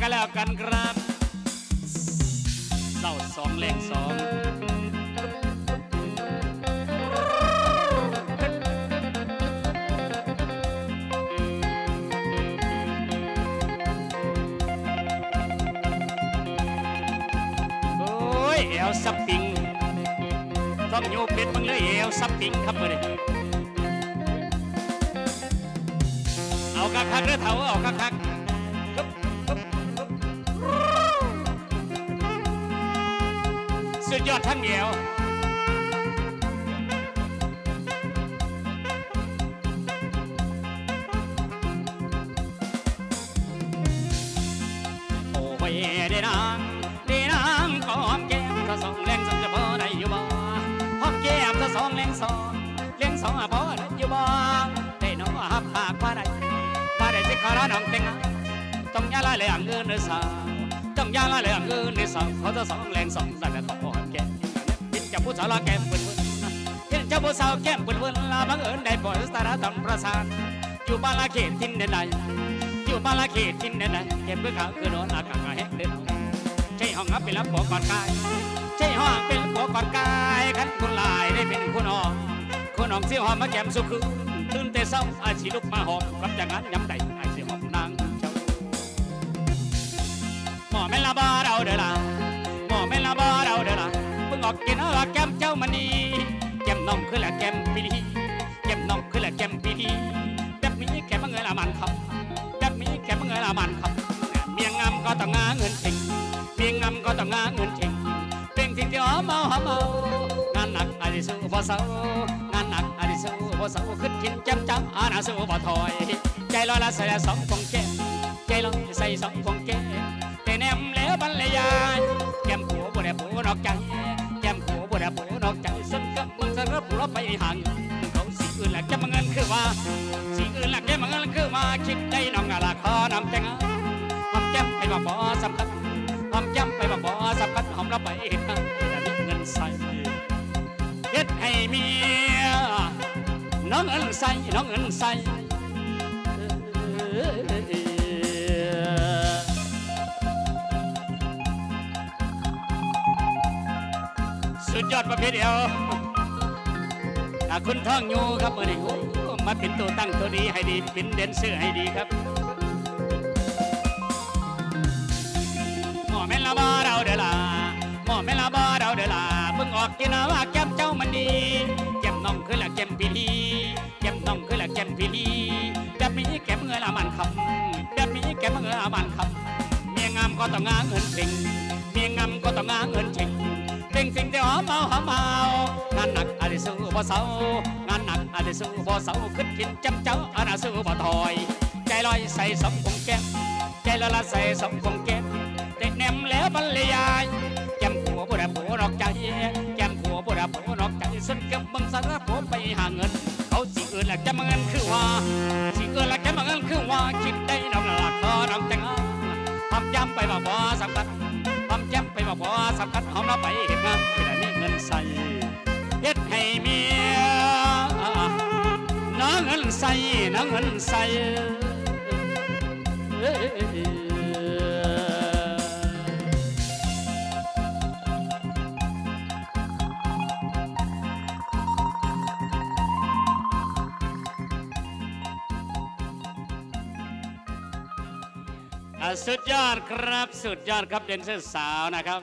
ก็แล้วกันครับเศร้าสองเลงสองโอ้ยเอวสับปิงต้องโยกเพชรมึงเลยเอวสับปิงครับมือนี้เอาคักคักเด้อเถาเอาคักคัก สุดยอดทั้งเดียวโอ้ยเด้นางเด้นางกอมแก้มถ้าสองแรงสองจะพอได้อยู่บ่หอมแก้มถ้าสองแรงสองแรงสองอพอได้อยู่บ่ได้น้องหักปากว่าได้ว่าได้สิขอร้องน้องแต่งงานต้องยาละเลยอ่างเงินเนื้อสาว องยาละเลยอ่างเงินเนื้อสาวเขาจะสองแรงสองแต่ก็ต้องหอมแก้มกินกับผู้สาวละแก้มเปิ้นเปิ้นเห็นเจ้าผู้สาวแก้มเปิ้นเปิ้นลาบังเอิญได้ปล่อยสตาร์ทำประสานอยู่บ้านละเขตทิ้นใดๆอยู่บ้านละเขตทิ้นแดนใดเก็บเพื่อขาวคือนอนอากาศแห้งเดินใช่ห้องรับเป็นรับผัวก่อนกายใช่ห้องเป็นผัวก่อนกายขันคุณลายได้เป็นคุณออกคุณออกเสียหอมมาแก้มสุขคืนตื่นแต่เศร้าอาชีลุกมาหอมกับจากนั้นย้ำใดอาช อแม่นละบ่เราเด้อล่ะหมอแม่นละบ่เราเด้อล่ะเพิ่งออกกินเอาแก้มเจ้ามันดีแก้มน้องคือละแก้มปีลีแก้มน้องคือละแก้มปีลีแบบนี้แก้มเงินละมันครับแบบนี้แกมเงินละมันครับเมียงงำก็ต้องงาเงินเองเมียงงำก็ต้องงาเงินเองเป็นสิ่งที่หอมเมาหอมเมางานหนักอาจจะสู้พอเศร้างานหนักอาจจะสู้พอเศร้าขึ้นกินจำจ้ำอาณาสู้บ่ถอย ใจลอยละใส่สองฟองแก้มใจลอยใส่สองฟองแก้ม ได้ผัวนอกใจแก้มผัวบ่ได้ผัวนอกใจซึ่งกับมึงสารผัวไปห่างเขาสิอื่นหละแกมึงเงินคือว่าสิ่งอื่นหลักแก้มเงินคือมาคิดได้น้องอะละขอนำแต่งหอมแก้มไปบอกบอสำคัญหอมแก้มไปบอกบอสำคัญหอมเราไปห็นนะแต่มีเงินใส่เฮ็ดให้เมียน้องเงินใส่น้องเงินใส่ สุดยอดประเภทเดียวถ้าคุณท่องอยู่ครับเมื่อนี้มาเป็นตัวตั้งตัวดีให้ดีเป็นเดนเซอร์ให้ดีครับหมอแม่ละบ่เราเดล่ะหมอแม่ละบ่เราเดล่ะเพิ่งออกกินว่าแก้มเจ้ามันดีแก้มน้องคือละแก้มปีลีแก้มน้องคือละแก้มปีลีแบบนี้แก้มเงินละมันคำแบบนี้แก้มเงินละมันคำเมียงามก็ต้องงาเงินเพ่งเมียงามก็ต้องงาเงินเพ่ง บ่เศร้างานหนักอาจจะสู้บ่เศร้าขึ้นกินจำเจ้าอาจจะสู้บ่ถอย ใจลอยใส่สองคงแก้มใจละละใส่สองคงแก้มเด็กแนมแล้วบรรยายแก้มผัวบ่ได้ผัวนอกใจแก้มผัวบ่ได้ผัวนอกใจสุดกับมึงสารผัวไปหาเงิน เขาสิ่งอื่นละจะมาเงินคือว่าสิ่งอื่นละจะมาเงินคือว่าคิดได้น้องละขอน้องแต่งทำย้ำไปบอกบ่สำคัญความแจ่มไปบอกว่าสำคัญเอาเราไปเห็นงานไม่ได้มีเงินใส่ ฮ็ดให้เมียน้องเงินใส่น้องเงินใส่อะสุดยอดครับ สุดยอดครับเดนเซอร์สาวนะครับ